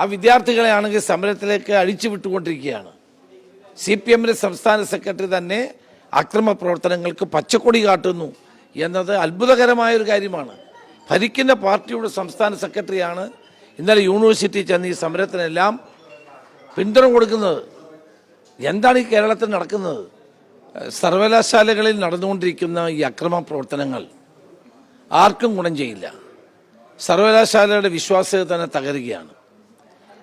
ആ വിദ്യാർത്ഥികളെ ആണെങ്കിൽ സമരത്തിലേക്ക് അഴിച്ചു വിട്ടുകൊണ്ടിരിക്കുകയാണ്. സി പി എമ്മിന്റെ സംസ്ഥാന സെക്രട്ടറി തന്നെ അക്രമ പ്രവർത്തനങ്ങൾക്ക് പച്ചക്കൊടി കാട്ടുന്നു എന്നത് അത്ഭുതകരമായ ഒരു കാര്യമാണ്. ഭരിക്കുന്ന പാർട്ടിയുടെ സംസ്ഥാന സെക്രട്ടറിയാണ് ഇന്നലെ യൂണിവേഴ്സിറ്റി ചെന്ന് ഈ സമരത്തിനെല്ലാം പിന്തുണ കൊടുക്കുന്നത്. എന്താണ് ഈ കേരളത്തിൽ നടക്കുന്നത്? സർവകലാശാലകളിൽ നടന്നുകൊണ്ടിരിക്കുന്ന ഈ അക്രമ പ്രവർത്തനങ്ങൾ ആർക്കും ഗുണം ചെയ്യില്ല. സർവകലാശാലയുടെ വിശ്വാസ്യത തന്നെ തകരുകയാണ്.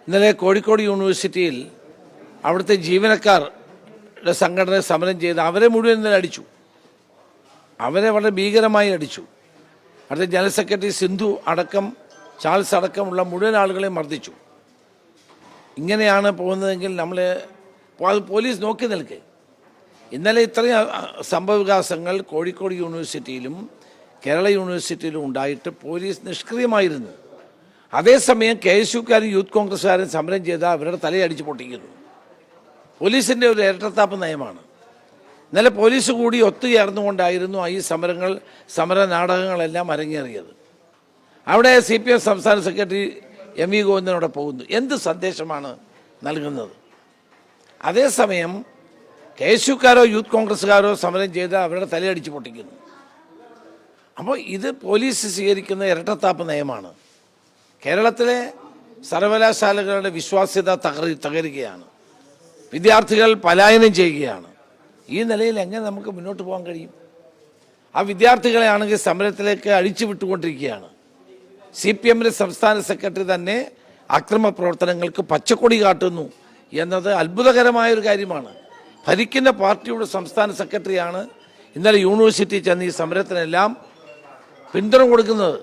ഇന്നലെ കോഴിക്കോട് യൂണിവേഴ്സിറ്റിയിൽ അവിടുത്തെ ജീവനക്കാരുടെ സംഘടന സമരം ചെയ്ത് അവരെ മുഴുവൻ ഇന്നലെ അടിച്ചു. അവരെ വളരെ ഭീകരമായി അടിച്ചു. അവിടുത്തെ ജനറൽ സെക്രട്ടറി സിന്ധു അടക്കം ചാൾസ് അടക്കമുള്ള മുഴുവൻ ആളുകളെ മർദ്ദിച്ചു. ഇങ്ങനെയാണ് പോകുന്നതെങ്കിൽ നമ്മൾ അത് പോലീസ് നോക്കി നിൽക്കേ. ഇന്നലെ ഇത്രയും സംഭവവികാസങ്ങൾ കോഴിക്കോട് യൂണിവേഴ്സിറ്റിയിലും കേരള യൂണിവേഴ്സിറ്റിയിലും ഉണ്ടായിട്ട് പോലീസ് നിഷ്ക്രിയമായിരുന്നു. അതേസമയം കെ എസ് യുക്കാരും യൂത്ത് കോൺഗ്രസ്സുകാരും സമരം ചെയ്താൽ അവരുടെ തലയടിച്ച് പൊട്ടിക്കുന്നു. പോലീസിന്റെ ഒരു ഇരട്ടത്താപ്പ് നയമാണ്. ഇന്നലെ പോലീസ് കൂടി ഒത്തുചേർന്നുകൊണ്ടായിരുന്നു ഈ സമരങ്ങൾ സമര നാടകങ്ങളെല്ലാം അരങ്ങേറിയത്. അവിടെ സി പി എം സംസ്ഥാന സെക്രട്ടറി എം വി ഗോവിന്ദനോടെ പോകുന്നു. എന്ത് സന്ദേശമാണ് നൽകുന്നത്? അതേസമയം കെ എസ് യുക്കാരോ യൂത്ത് കോൺഗ്രസ്സുകാരോ സമരം ചെയ്താൽ അവരുടെ തലയടിച്ച് പൊട്ടിക്കുന്നു. അപ്പോൾ ഇത് പോലീസ് സ്വീകരിക്കുന്ന ഇരട്ടത്താപ്പ് നയമാണ്. കേരളത്തിലെ സർവകലാശാലകളുടെ വിശ്വാസ്യത തകറി തകരുകയാണ്. വിദ്യാർത്ഥികൾ പലായനം ചെയ്യുകയാണ്. ഈ നിലയിൽ എങ്ങനെ നമുക്ക് മുന്നോട്ട് പോകാൻ കഴിയും? ആ വിദ്യാർത്ഥികളെ ആണെങ്കിൽ സമരത്തിലേക്ക് അഴിച്ചു വിട്ടുകൊണ്ടിരിക്കുകയാണ്. സി പി എമ്മിന്റെ സംസ്ഥാന സെക്രട്ടറി തന്നെ അക്രമ പ്രവർത്തനങ്ങൾക്ക് പച്ചക്കൊടി കാട്ടുന്നു എന്നത് അത്ഭുതകരമായ ഒരു കാര്യമാണ്. ഭരിക്കുന്ന പാർട്ടിയുടെ സംസ്ഥാന സെക്രട്ടറിയാണ് ഇന്നലെ യൂണിവേഴ്സിറ്റി ചെന്ന് ഈ സമരത്തിനെല്ലാം പിന്തുണ കൊടുക്കുന്നത്.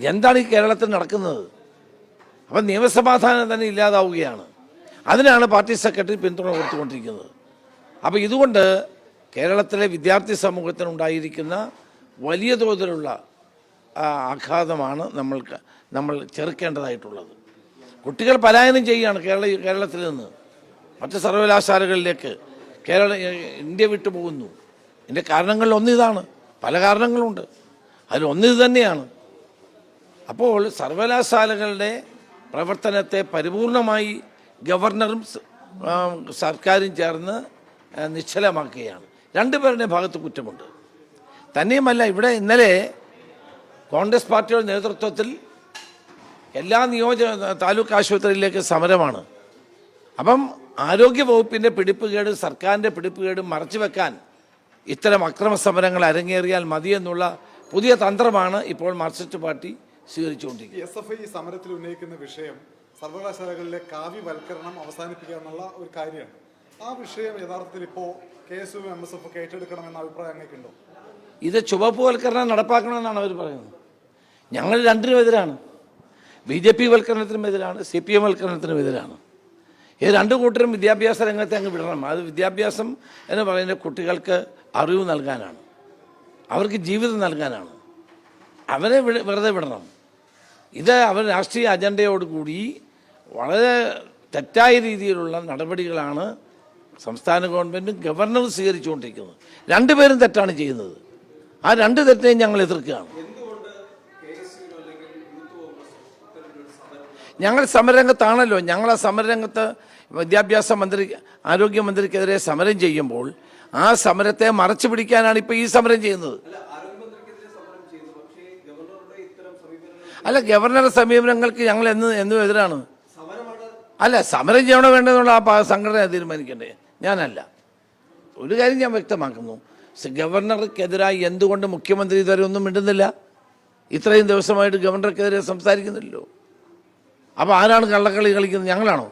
എന്താണ് ഈ കേരളത്തിൽ നടക്കുന്നത്? അപ്പം നിയമസമാധാനം തന്നെ ഇല്ലാതാവുകയാണ്. അതിനാണ് പാർട്ടി സെക്രട്ടറി പിന്തുണ കൊടുത്തുകൊണ്ടിരിക്കുന്നത്. അപ്പോൾ ഇതുകൊണ്ട് കേരളത്തിലെ വിദ്യാർത്ഥി സമൂഹത്തിനുണ്ടായിരിക്കുന്ന വലിയ തോതിലുള്ള ആഘാതമാണ് നമ്മൾക്ക് നമ്മൾ ചെറുക്കേണ്ടതായിട്ടുള്ളത്. കുട്ടികൾ പലായനം ചെയ്യുകയാണ് കേരള കേരളത്തിൽ നിന്ന്. മറ്റ് സർവകലാശാലകളിലേക്ക് കേരള ഇന്ത്യ വിട്ടു പോകുന്നു ഇതിന്റെ കാരണങ്ങളിൽ ഒന്നിതാണ് പല കാരണങ്ങളുണ്ട്. അതിൽ ഒന്നിത് തന്നെയാണ്. അപ്പോൾ സർവകലാശാലകളുടെ പ്രവർത്തനത്തെ പരിപൂർണമായി ഗവർണറും സർക്കാരും ചേർന്ന് നിശ്ചലമാക്കുകയാണ്. രണ്ടുപേരുടെ ഭാഗത്ത് കുറ്റമുണ്ട്. തന്നെയുമല്ല ഇവിടെ ഇന്നലെ കോൺഗ്രസ് പാർട്ടിയുടെ നേതൃത്വത്തിൽ എല്ലാ നിയോജക താലൂക്ക് ആശുപത്രിയിലേക്ക് സമരമാണ്. അപ്പം ആരോഗ്യ വകുപ്പിന്റെ പിടിപ്പുകേട് സർക്കാരിന്റെ പിടിപ്പുകേട് മറച്ചു വെക്കാൻ ഇത്തരം അക്രമ സമരങ്ങൾ അരങ്ങേറിയാൽ മതിയെന്നുള്ള പുതിയ തന്ത്രമാണ് ഇപ്പോൾ മാർക്സിസ്റ്റ് പാർട്ടി സ്വീകരിച്ചുകൊണ്ടിരിക്കുന്നത് എസ് എഫ് ഐ സമരത്തിൽ ഉന്നയിക്കുന്ന വിഷയം സർവകലാശാലകളിലെ കാവ്യവൽക്കരണം അവസാനിപ്പിക്കുക എന്നുള്ള ഒരു കാര്യമാണ്. ആ വിഷയം യഥാർത്ഥത്തിൽ ഇപ്പോൾ K S U M S F ഒക്കെ ഏറ്റെടുക്കണമെന്ന അഭിപ്രായം അങ്ങനെയുണ്ടോ ഇത് ചുവപ്പുവൽക്കരണം നടപ്പാക്കണമെന്നാണ് അവർ പറയുന്നത്. ഞങ്ങൾ രണ്ടിനും എതിരാണ്. ബി ജെ പി വൽക്കരണത്തിനും എതിരാണ് സി പി എം വൽക്കരണത്തിനും എതിരാണ്. ഇത് രണ്ട് കൂട്ടരും വിദ്യാഭ്യാസ രംഗത്തെ അങ്ങ് വിടണം. അത് വിദ്യാഭ്യാസം എന്ന് പറയുന്നത് കുട്ടികൾക്ക് അറിവ് നൽകാനാണ്. അവർക്ക് ജീവിതം നൽകാനാണ്. അവരെ വെറുതെ വിടണം. ഇത് അവർ രാഷ്ട്രീയ അജണ്ടയോടുകൂടി വളരെ തെറ്റായ രീതിയിലുള്ള നടപടികളാണ് സംസ്ഥാന ഗവൺമെന്റും ഗവർണറും സ്വീകരിച്ചുകൊണ്ടിരിക്കുന്നത്. രണ്ടുപേരും തെറ്റാണ് ചെയ്യുന്നത്. ആ രണ്ട് തെറ്റിനെയും ഞങ്ങൾ എതിർക്കുകയാണ്. ഞങ്ങൾ സമരരംഗത്താണല്ലോ. ഞങ്ങൾ ആ സമരരംഗത്ത് വിദ്യാഭ്യാസ മന്ത്രി ആരോഗ്യമന്ത്രിക്കെതിരെ സമരം ചെയ്യുമ്പോൾ ആ സമരത്തെ മറച്ചു പിടിക്കാനാണ് ഇപ്പോൾ ഈ സമരം ചെയ്യുന്നത്. അല്ല ഗവർണറുടെ സമീപനങ്ങൾക്ക് ഞങ്ങൾ എന്ന് എന്നും എതിരാണ്. അല്ല സമരം ചെയ്യണോ വേണ്ടെന്നുള്ള ആ സംഘടന തീരുമാനിക്കണ്ടേ? ഞാനല്ല. ഒരു കാര്യം ഞാൻ വ്യക്തമാക്കുന്നു. ഗവർണർക്കെതിരായി എന്തുകൊണ്ട് മുഖ്യമന്ത്രി ഇതുവരെ ഒന്നും മിണ്ടുന്നില്ല? ഇത്രയും ദിവസമായിട്ട് ഗവർണർക്കെതിരെ സംസാരിക്കുന്നില്ലല്ലോ. അപ്പോൾ ആരാണ് കള്ളക്കളി കളിക്കുന്നത്? ഞങ്ങളാണോ?